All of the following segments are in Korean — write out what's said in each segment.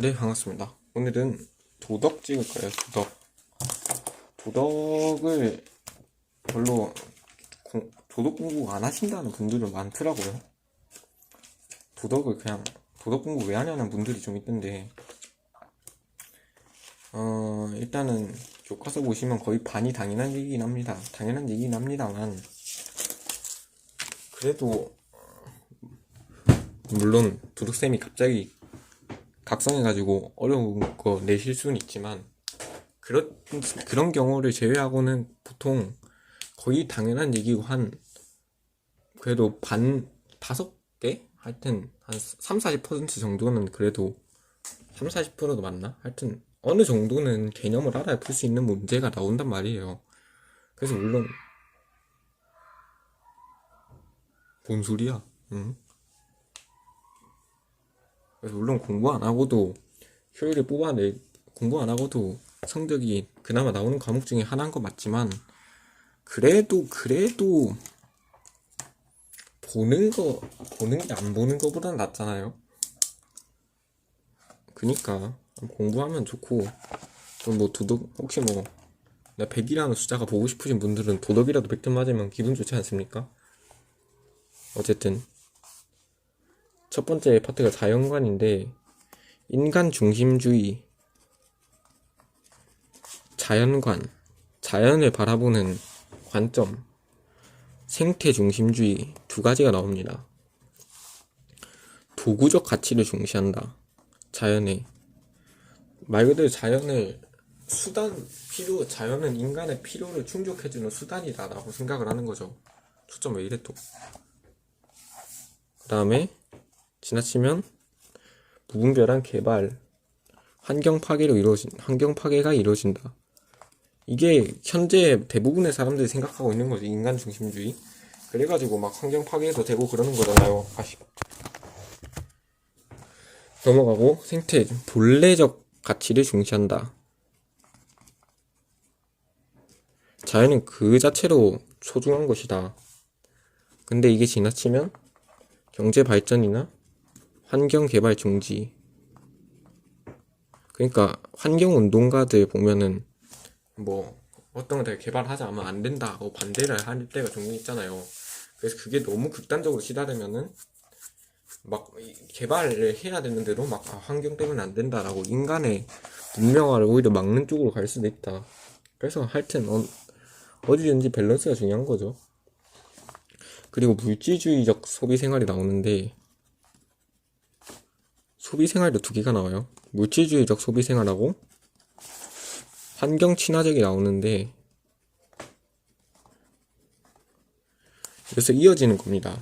네, 반갑습니다. 오늘은 도덕 찍을 거예요, 도덕. 도덕을 별로 공- 도덕 공부 안 하신다는 분들은 많더라고요. 도덕을 그냥 도덕 공부 왜 하냐는 분들이 좀 있던데, 어, 일단은 교과서 보시면 거의 반이 당연한 얘기긴 합니다. 당연한 얘기긴 합니다만, 그래도, 물론 도덕쌤이 갑자기 각성해가지고 어려운 거 내실 수는 있지만 그런 그런 경우를 제외하고는 보통 거의 당연한 얘기고 한 그래도 반 다섯 개 하여튼 한 3, 40% 정도는 그래도 3, 40%도 맞나? 하여튼 어느 정도는 개념을 알아야 풀 수 있는 문제가 나온단 말이에요. 그래서 물론 뭔 소리야? 응? 그래서 물론 공부 안 하고도 효율을 뽑아내 공부 안 하고도 성적이 그나마 나오는 과목 중에 하나인 거 맞지만 그래도 그래도 보는 거 보는 게 안 보는 거보단 낫잖아요. 그니까 공부하면 좋고 좀 뭐 도덕 혹시 뭐 나 100이라는 숫자가 보고 싶으신 분들은 도덕이라도 100점 맞으면 기분 좋지 않습니까? 어쨌든 첫 번째 파트가 자연관인데 인간 중심주의, 자연관, 자연을 바라보는 관점, 생태 중심주의 두 가지가 나옵니다. 도구적 가치를 중시한다. 자연에 말 그대로 자연을 수단 필요 자연은 인간의 필요를 충족해주는 수단이다라고 생각을 하는 거죠. 초점 왜 이래 또? 그 다음에 지나치면 무분별한 개발, 환경 파괴로 이루어진 환경 파괴가 이루어진다. 이게 현재 대부분의 사람들이 생각하고 있는 거죠. 인간 중심주의. 그래가지고 막 환경 파괴도 되고 그러는 거잖아요. 아시. 넘어가고 생태 본래적 가치를 중시한다. 자연은 그 자체로 소중한 것이다. 근데 이게 지나치면 경제 발전이나 환경 개발 중지. 그러니까 환경 운동가들 보면은 뭐 어떤 거 되게 개발하자 하면 안 된다고 반대를 할 때가 종종 있잖아요. 그래서 그게 너무 극단적으로 치달으면은 막 이- 개발을 해야 되는데도 막 아, 환경 때문에 안 된다라고 인간의 문명화를 오히려 막는 쪽으로 갈 수도 있다. 그래서 하여튼 어, 어디든지 밸런스가 중요한 거죠. 그리고 물질주의적 소비 생활이 나오는데 소비 생활도 두 개가 나와요. 물질주의적 소비 생활하고 환경 친화적이 나오는데 그래서 이어지는 겁니다.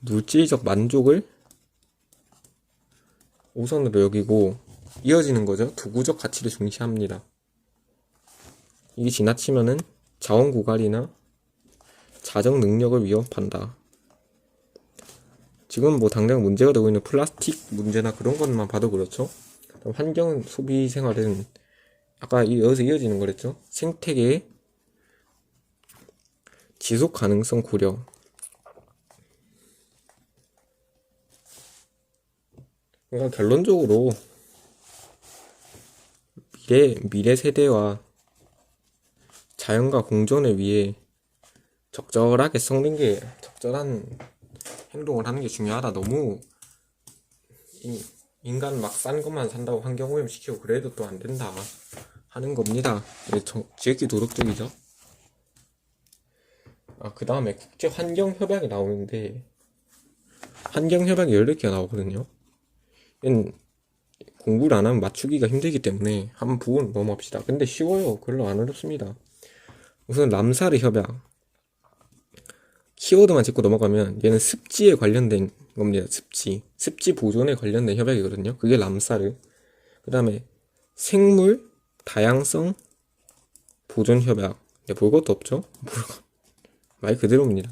물질적 만족을 우선으로 여기고 이어지는 거죠. 도구적 가치를 중시합니다. 이게 지나치면은 자원 고갈이나 자정 능력을 위협한다. 지금 뭐 당장 문제가 되고 있는 플라스틱 문제나 그런 것만 봐도 그렇죠. 환경 소비 생활은 아까 이- 여기서 이어지는 거랬죠. 생태계의 지속 가능성 고려. 그러니까 결론적으로 미래 미래 세대와 자연과 공존을 위해 적절하게 썩는 게 적절한 행동을 하는 게 중요하다. 너무 이, 인간 막 싼 것만 산다고 환경 오염 시키고 그래도 또 안 된다 하는 겁니다. 지극히 도덕적이죠. 아, 그 다음에 국제 환경 협약이 나오는데 환경 협약이 14개가 나오거든요. 공부를 안 하면 맞추기가 힘들기 때문에 한번 보고 넘어갑시다. 근데 쉬워요. 별로 안 어렵습니다. 우선 람사르 협약. 키워드만 짚고 넘어가면 얘는 습지에 관련된 겁니다. 습지. 습지 보존에 관련된 협약이거든요. 그게 람사르. 그 다음에 생물 다양성 보존 협약. 네, 볼 것도 없죠? 뭘- 말 그대로입니다.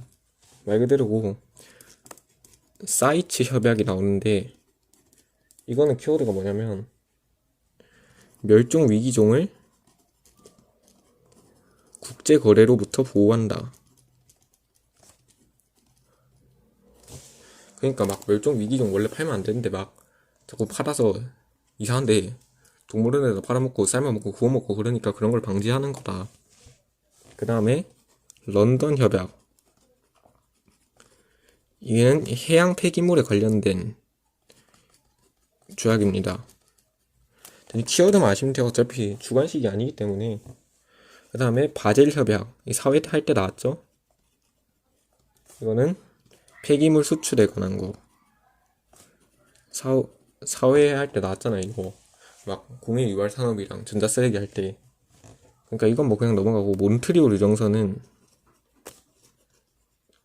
말 그대로고 사이츠 협약이 나오는데 이거는 키워드가 뭐냐면 멸종 위기종을 국제 거래로부터 보호한다. 그러니까 막 멸종 위기종 원래 팔면 안 되는데 막 자꾸 팔아서 이상한데 동물원에서 팔아먹고 삶아먹고 구워먹고 그러니까 그런 걸 방지하는 거다. 그 다음에 런던 협약. 이는 해양 폐기물에 관련된 조약입니다. 키워드만 아시면 돼요. 어차피 주관식이 아니기 때문에. 그 다음에 바젤 협약. 이 사회 할때 나왔죠? 이거는 폐기물 수출에 관한 거. 사, 사회 할 때 나왔잖아요, 이거. 막 공해 유발 산업이랑 전자 쓰레기 할 때. 그러니까 이건 뭐 그냥 넘어가고 몬트리올 유정서는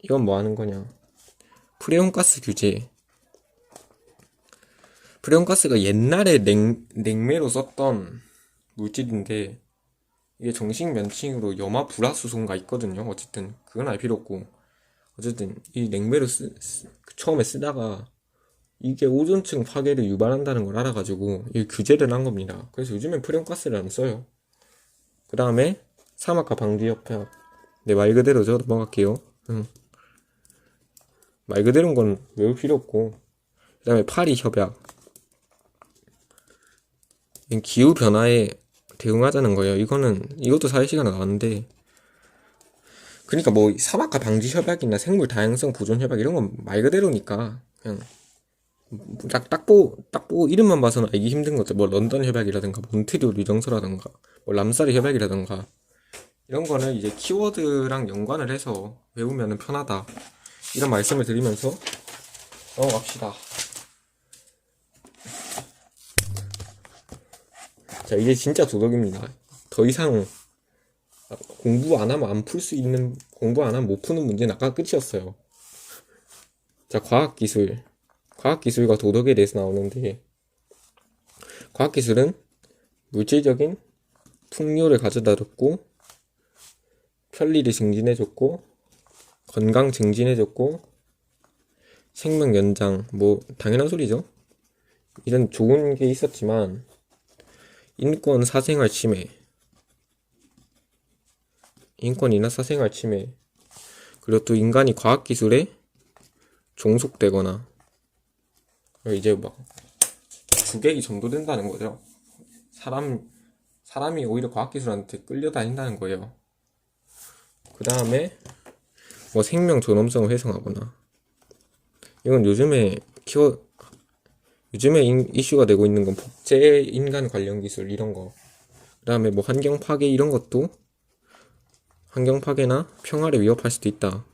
이건 뭐 하는 거냐? 프레온가스 규제. 프레온가스가 옛날에 냉, 냉매로 썼던 물질인데 이게 정식 명칭으로 염화 불화수소인가 있거든요. 어쨌든 그건 알 필요 없고 어쨌든 이 냉매로 쓰, 쓰- 처음에 쓰다가 이게 오존층 파괴를 유발한다는 걸 알아가지고 이 규제를 한 겁니다. 그래서 요즘엔 프레온가스를 안 써요. 그 다음에 사막화 방지 협약. 네, 말 그대로죠. 넘어갈게요. 응. 말 그대로인 건 외울 필요 없고. 그 다음에 파리 협약. 기후 변화에 대응하자는 거예요. 이거는 이것도 사회 시간에 나왔는데. 그러니까 뭐 사막화 방지 협약이나 생물 다양성 보존 협약 이런 건 말 그대로니까 그냥 딱, 딱 보고, 딱 보고 이름만 봐서는 알기 힘든 거죠. 뭐 런던 협약이라든가 몬트리올 유정서라든가 뭐 람사르 협약이라든가 이런 거는 이제 키워드랑 연관을 해서 외우면 편하다. 이런 말씀을 드리면서 넘어갑시다. 자, 이제 진짜 도덕입니다. 더 이상 공부 안 하면 안 풀 수 있는, 공부 안 하면 못 푸는 문제는 아까 끝이었어요. 자, 과학 기술. 과학 기술과 도덕에 대해서 나오는데, 과학 기술은 물질적인 풍요를 가져다 줬고, 편리를 증진해 줬고, 건강 증진해 줬고, 생명 연장, 뭐, 당연한 소리죠. 이런 좋은 게 있었지만, 인권 사생활 침해, 인권이나 사생활 침해, 그리고 또 인간이 과학기술에 종속되거나, 이제 막, 주객이 전도된다는 거죠. 사람, 사람이 오히려 과학기술한테 끌려다닌다는 거예요. 그 다음에, 뭐 생명 존엄성을 훼손하거나, 이건 요즘에 키워, 요즘에 인- 이슈가 되고 있는 건 복제 인간 관련 기술 이런 거. 그다음에 뭐 환경 파괴 이런 것도 환경 파괴나 평화를 위협할 수도 있다.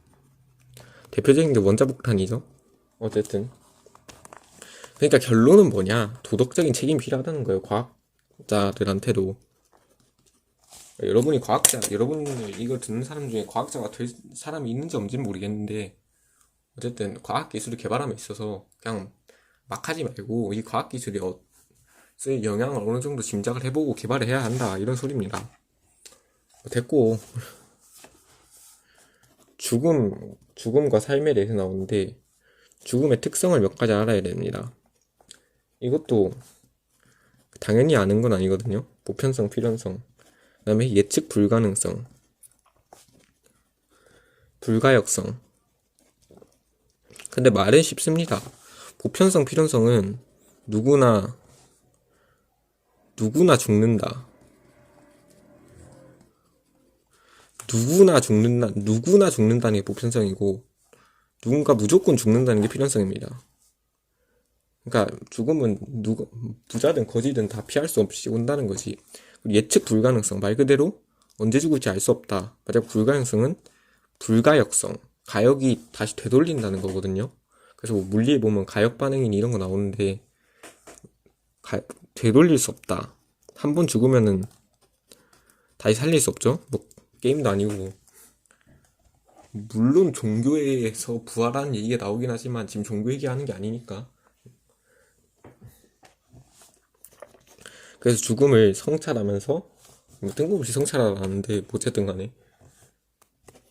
대표적인 게 원자폭탄이죠. 어쨌든. 그러니까 결론은 뭐냐? 도덕적인 책임이 필요하다는 거예요. 과학자들한테도. 여러분이 과학자, 여러분이 이거 듣는 사람 중에 과학자가 될 사람이 있는지 없는지는 모르겠는데, 어쨌든 과학기술을 개발함에 있어서 그냥 막 하지 말고 이 과학기술이 어, 쓸 영향을 어느 정도 짐작을 해보고 개발을 해야 한다 이런 소리입니다. 뭐 됐고 죽음 죽음과 삶에 대해서 나오는데 죽음의 특성을 몇 가지 알아야 됩니다. 이것도 당연히 아는 건 아니거든요. 보편성, 필연성, 그 다음에 예측 불가능성, 불가역성. 근데 말은 쉽습니다. 보편성, 필연성은 누구나 누구나 죽는다. 누구나 죽는다. 누구나 죽는다는 게 보편성이고 누군가 무조건 죽는다는 게 필연성입니다. 그러니까 죽음은 누가 부자든 거지든 다 피할 수 없이 온다는 거지. 예측 불가능성 말 그대로 언제 죽을지 알 수 없다. 만약 불가능성은 불가역성 가역이 다시 되돌린다는 거거든요. 그래서 뭐 물리에 보면 가역 반응이니 이런 거 나오는데 가, 되돌릴 수 없다. 한 번 죽으면은 다시 살릴 수 없죠. 뭐 게임도 아니고 물론 종교에서 부활하는 얘기가 나오긴 하지만 지금 종교 얘기하는 게 아니니까. 그래서 죽음을 성찰하면서 뭐 뜬금없이 성찰하라는데 뭐 어쨌든 간에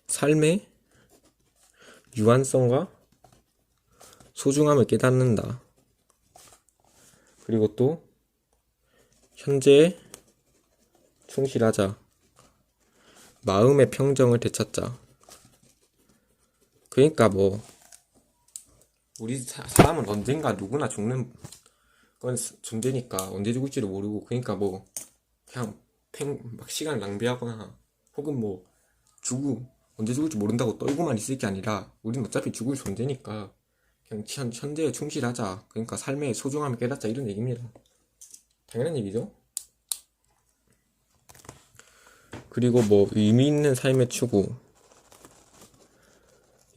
삶의 유한성과 소중함을 깨닫는다. 그리고 또 현재에 충실하자. 마음의 평정을 되찾자. 그러니까 뭐 우리 사, 사람은 언젠가 누구나 죽는 건 스- 존재니까 언제 죽을지도 모르고 그러니까 뭐 그냥 팽, 막 시간 낭비하거나 혹은 뭐 죽고 언제 죽을지 모른다고 떨고만 있을 게 아니라 우린 어차피 죽을 존재니까 그냥 현, 현재에 충실하자. 그러니까 삶의 소중함을 깨닫자 이런 얘기입니다. 당연한 얘기죠 그리고 뭐 의미 있는 삶의 추구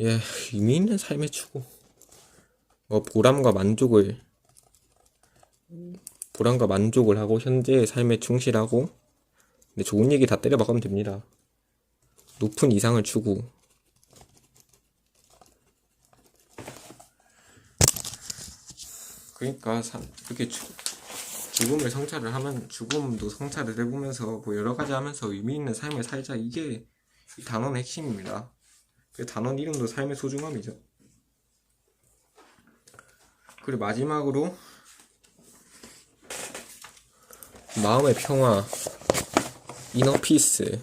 예 의미 있는 삶의 추구 뭐 보람과 만족을 보람과 만족을 하고 현재의 삶에 충실하고 근데 좋은 얘기 다 때려 박으면 됩니다. 높은 이상을 추구. 그러니까 사- 이렇게 추- 죽음을 성찰을 하면 죽음도 성찰을 해보면서 뭐 여러 가지 하면서 의미 있는 삶을 살자 이게 이 단원의 핵심입니다. 그 단원 이름도 삶의 소중함이죠. 그리고 마지막으로 마음의 평화, 이너 피스.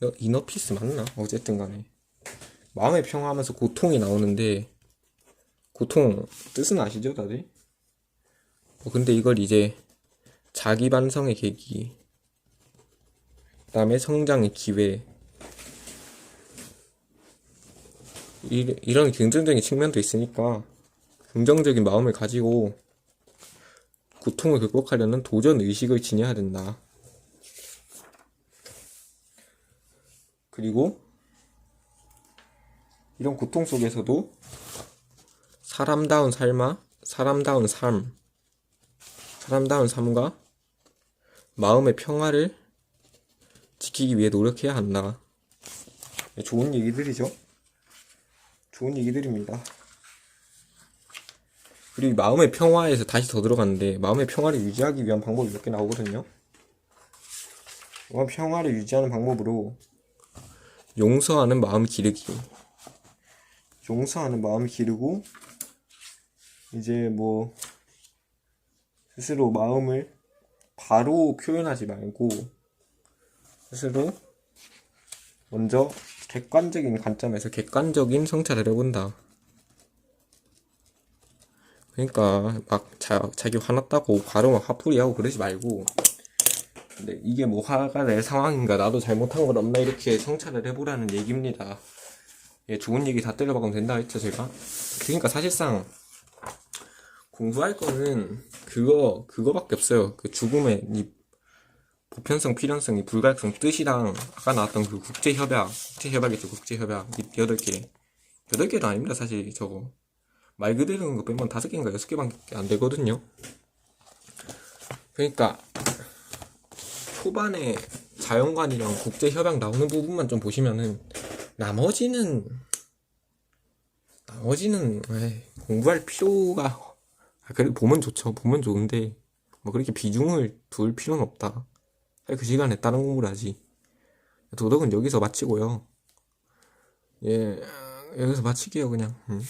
이너, 이너 피스 맞나? 어쨌든 간에. 마음의 평화하면서 고통이 나오는데, 고통, 뜻은 아시죠, 다들? 어, 근데 이걸 이제, 자기 반성의 계기, 그 다음에 성장의 기회, 이, 이런 긍정적인 측면도 있으니까, 긍정적인 마음을 가지고, 고통을 극복하려는 도전 의식을 지녀야 된다. 그리고 이런 고통 속에서도 사람다운 삶아, 사람다운 삶, 사람다운 삶과 마음의 평화를 지키기 위해 노력해야 한다. 네, 좋은 얘기들이죠. 좋은 얘기들입니다. 그리고 이 마음의 평화에서 다시 더 들어갔는데 마음의 평화를 유지하기 위한 방법이 몇 개 나오거든요. 평화를 유지하는 방법으로 용서하는 마음 기르기. 용서하는 마음 기르고 이제 뭐 스스로 마음을 바로 표현하지 말고 스스로 먼저 객관적인 관점에서 객관적인 성찰을 해본다. 그러니까 막 자, 자기 화났다고 바로 막 화풀이하고 그러지 말고 근데 이게 뭐 화가 낼 상황인가? 나도 잘못한 건 없나? 이렇게 성찰을 해보라는 얘기입니다. 예, 좋은 얘기 다 때려박으면 된다 했죠 제가. 그러니까 사실상 공부할 거는 그거 그거밖에 없어요. 그 죽음의 이 보편성 필연성 이 불가역성 뜻이랑 아까 나왔던 그 국제 협약 국제 협약이죠. 국제 협약. 이 여덟 개. 여덟 개도 아닙니다 사실 저거. 말 그대로 거 빼면 다섯 개인가 여섯 개밖에 안 되거든요. 그러니까 초반에 자연관이랑 국제 협약 나오는 부분만 좀 보시면은 나머지는 나머지는 에이, 공부할 필요가 아, 그래도 보면 좋죠. 보면 좋은데 뭐 그렇게 비중을 둘 필요는 없다. 그 시간에 다른 공부를 하지. 도덕은 여기서 마치고요. 예, 여기서 마치게요 그냥. 음.